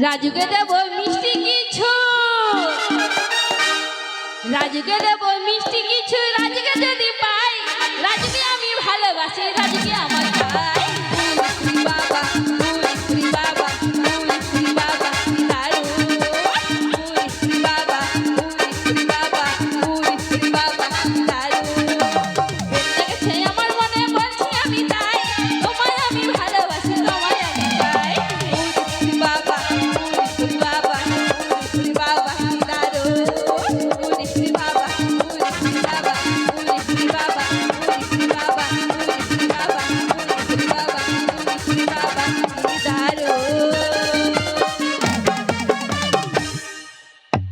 রাজুকে দেব মিষ্টি কিছু। রাজুকে দেব মিষ্টি কিছু। রাজুকে যদি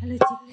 Hola chicos.